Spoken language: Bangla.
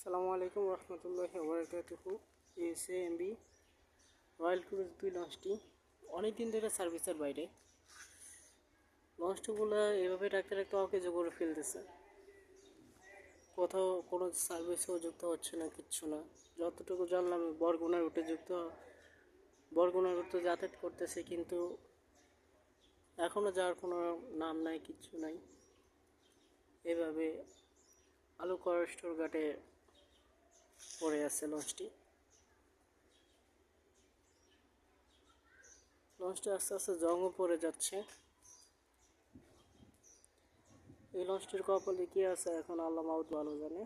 আসসালামু আলাইকুম রহমতুল্লাহ ওবরাকাতুহু এসএ এমবি রয়্যাল ক্রুজ দুই লঞ্চটি। অনেক দিন ধরে সার্ভিসের বাইরে। লঞ্চগুলো এভাবে রাখতে রাখতে অকেজ করে ফেলতেছে কোথাও কোনো সার্ভিসেও যুক্ত হচ্ছে না, কিচ্ছু না। যতটুকু জানলাম, বরগুনার রুটে যুক্ত। বরগুনার রুটে যাতায়াত করতেছে, কিন্তু এখনও যাওয়ার কোনো নাম নাই, কিচ্ছু নাই। এভাবে আলু করার স্টোর ঘাটে পড়ে আছে লঞ্চটি। লঞ্চটি আস্তে আস্তে জঙ্গ পড়ে যাচ্ছে। এই লঞ্চটির কপালে কি আছে এখন আল্লাহ মাউদ ভালো জানে।